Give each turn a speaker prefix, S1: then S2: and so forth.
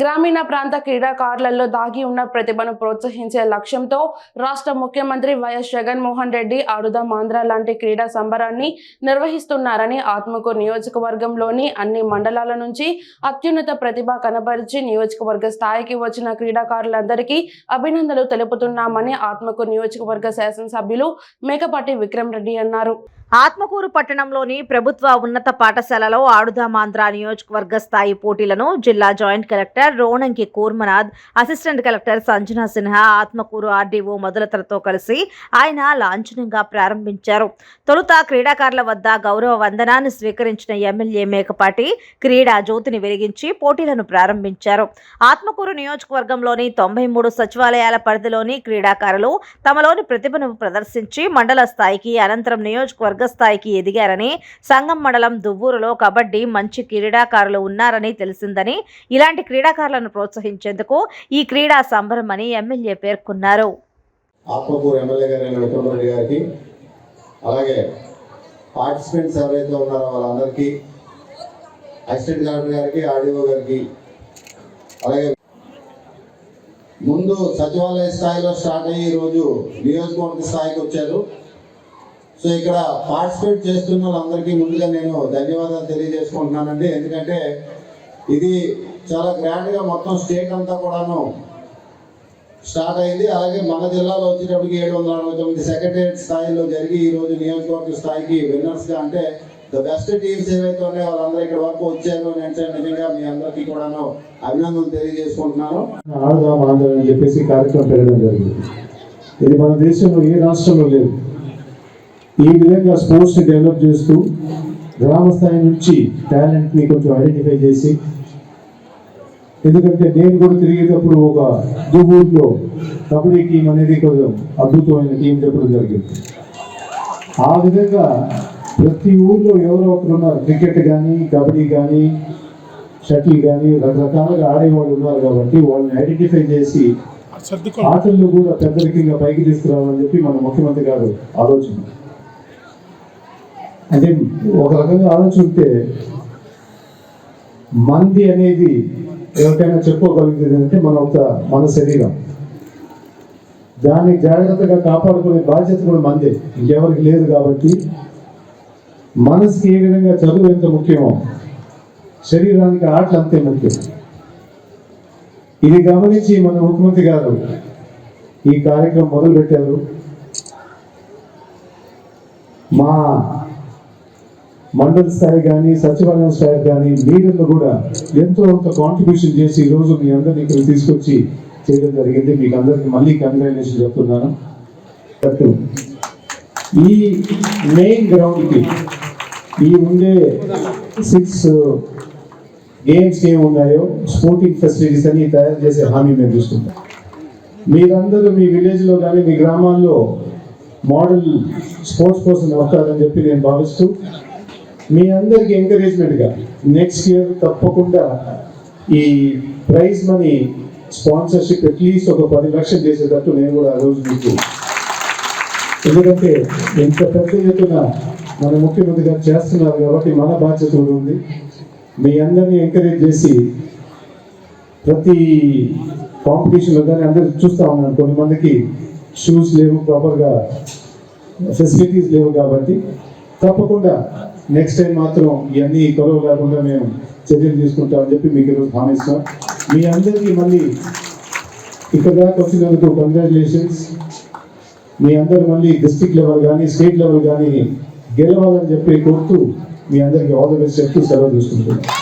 S1: గ్రామీణ ప్రాంత క్రీడాకారులలో దాగి ఉన్న ప్రతిభను ప్రోత్సహించే లక్ష్యంతో రాష్ట్ర ముఖ్యమంత్రి వైఎస్ జగన్మోహన్ రెడ్డి ఆడుదాం ఆంధ్ర లాంటి క్రీడా సంబరాన్ని నిర్వహిస్తున్నారని ఆత్మకూరు నియోజకవర్గంలోని అన్ని మండలాల నుంచి అత్యున్నత ప్రతిభ కనబరిచి నియోజకవర్గ స్థాయికి వచ్చిన క్రీడాకారులందరికీ అభినందనలు తెలుపుతున్నామని ఆత్మకూరు నియోజకవర్గ శాసనసభ్యులు మేకపాటి విక్రమ్ రెడ్డి అన్నారు.
S2: ఆత్మకూరు పట్టణంలోని ప్రభుత్వ ఉన్నత పాఠశాలలో ఆడుదామాంధ్ర నియోజకవర్గ స్థాయి పోటీలను జిల్లా joint collector Ronanki Kurmanath assistant collector Sanjana Sinha Atmakur RDO మొదలతలతో కలిసి ఆయన లాంఛనంగా ప్రారంభించారు. తొలుత క్రీడాకారుల వద్ద గౌరవ వందనాన్ని స్వీకరించిన ఎమ్మెల్యే మేకపాటి క్రీడా జ్యోతిని వెలిగించి పోటీలను ప్రారంభించారు. ఆత్మకూరు నియోజకవర్గంలోని తొంభై మూడు సచివాలయాల పరిధిలోని క్రీడాకారులు తమలోని ప్రతిభను ప్రదర్శించి మండల స్థాయికి అనంతరం నియోజకవర్గ స్థాయికి ఎదిగారని సంగం మండలం దువ్వూరులో కబడ్డీ మంచి క్రీడాకారులు ఉన్నారని తెలిసిందని ఇలాంటి క్రీడాకారులను ప్రోత్సహించేందుకు ఈ క్రీడా సంబరమని ఎమ్మెల్యే పేర్కొన్నారు.
S3: ఆత్మకూరు ఎమ్మెల్యే గారైన విక్రమరెడ్డి గారికి అలాగే పార్టిసిపెంట్స్ ఎవరైతే ఉన్నారో వాళ్ళందరికీ అసిస్టెంట్ కలెక్టర్ గారికి ఆర్డీఓ గారికి అలాగే ముందు సచివాలయ స్థాయిలో స్టార్ట్ అయ్యి ఈరోజు నియోజకవర్గ స్థాయికి వచ్చారు. సో ఇక్కడ పార్టిసిపేట్ చేస్తున్న వాళ్ళందరికీ ముందుగా నేను ధన్యవాదాలు తెలియజేసుకుంటున్నానండి. ఎందుకంటే ఇది చాలా గ్రాండ్గా మొత్తం స్టేట్ అంతా కూడాను స్టార్ట్ అయింది. అలాగే మన జిల్లాలో వచ్చేటప్పటికి ఏడు వందల అరవై తొమ్మిది సెక్రటరియట్ స్థాయిలో జరిగి ఈ రోజు నియోజకవర్గ స్థాయికి విన్నర్స్గా అంటే ద బెస్ట్ టీమ్స్ ఏవైతే ఉన్నాయో వాళ్ళందరూ ఇక్కడ వరకు వచ్చారు అని అంటే నిజంగా మీ అందరికీ కూడాను అభినందనలు తెలియజేసుకుంటున్నాను.
S4: ఆడదాం ఆంధ్ర అని చెప్పేసి కార్యక్రమం పెట్టడం జరిగింది. ఇది మన దేశంలో ఏ రాష్ట్రంలో లేదు. ఈ విధంగా స్పోర్ట్స్ని డెవలప్ చేస్తూ గ్రామ స్థాయి నుంచి టాలెంట్ని కొంచెం ఐడెంటిఫై చేసి ఎందుకంటే నేను కూడా తిరిగేటప్పుడు ఒక దువ్వూరులో కబడ్డీ టీం అనేది కొంచెం అద్భుతమైన టీం చెప్పడం జరిగింది. ఆ విధంగా ప్రతి ఊర్లో ఎవరో ఒకరు ఉన్నారు. క్రికెట్ కానీ కబడ్డీ కానీ షటిల్ కానీ రకరకాలుగా ఆడేవాళ్ళు ఉన్నారు కాబట్టి వాళ్ళని ఐడెంటిఫై చేసి ఆటల్లో కూడా పెద్దరికంగా పైకి తీసుకురావాలని చెప్పి మన ముఖ్యమంత్రి గారు ఆలోచన. అంటే ఒక రకంగా ఆలోచిస్తే మంది అనేది ఎవరికైనా చెప్పుకోగలిగేది అంటే మన ఒక మన శరీరం. దాన్ని జాగ్రత్తగా కాపాడుకునే బాధ్యత కూడా మందే. ఇంకెవరికి లేదు కాబట్టి మనసుకి ఏ విధంగా చదువు ఎంత ముఖ్యమో శరీరానికి ఆటలు అంతే ముఖ్యం. ఇది గమనించి మన ముఖ్యమంత్రి గారు ఈ కార్యక్రమం మొదలుపెట్టారు. మా మండల స్థాయి కానీ సచివాలయం స్థాయి కానీ లీడర్లు కూడా ఎంతో కొంత కాంట్రిబ్యూషన్ చేసి ఈ రోజు మీ అందరినీ ఇక్కడ తీసుకొచ్చి చేయడం జరిగింది. మీకు అందరికి మళ్ళీ కంగ్రాచులేషన్ చెప్తున్నాను. బట్ ఈ మెయిన్ గ్రౌండ్కి ఈ ఉండే సిక్స్ గేమ్స్ ఏమి ఉన్నాయో స్పోర్టింగ్ ఫెసిలిటీస్ అని తయారు చేసే హామీ మేము చూస్తున్నాం మీరందరూ మీ విలేజ్లో కానీ మీ గ్రామాల్లో మోడల్ స్పోర్ట్స్ పర్సన్ అవుతారని చెప్పి నేను భావిస్తూ మీ అందరికి ఎంకరేజ్మెంట్గా నెక్స్ట్ ఇయర్ తప్పకుండా ఈ ప్రైజ్ మనీ స్పాన్సర్షిప్ అట్లీస్ట్ ఒక పది లక్షలు చేసేటట్టు నేను కూడా ఆ రోజు మీకు ఎందుకంటే ఇంత పెద్ద ఎత్తున మన ముఖ్యమంత్రి గారు చేస్తున్నారు కాబట్టి మన బాధ్యత కూడా ఉంది. మీ అందరినీ ఎంకరేజ్ చేసి ప్రతి కాంపిటీషన్లో కానీ అందరూ చూస్తూ ఉన్నాను కొన్ని మందికి షూస్ లేవు ప్రాపర్గా ఫెసిలిటీస్ లేవు కాబట్టి తప్పకుండా నెక్స్ట్ టైం మాత్రం ఇవన్నీ గొడవ లేకుండా మేము చర్యలు తీసుకుంటామని చెప్పి మీకు ఈరోజు హామీస్తాం మీ అందరికీ మళ్ళీ ఇక్కడ దాకా వచ్చినందుకు కంగ్రాచులేషన్స్ మీ అందరు మళ్ళీ డిస్ట్రిక్ట్ లెవెల్ కానీ స్టేట్ లెవెల్ కానీ గెలవాలని చెప్పి కోరుతూ మీ అందరికీ ఆల్ ద బెస్ట్ చెప్తూ సెలవు తీసుకుంటున్నాను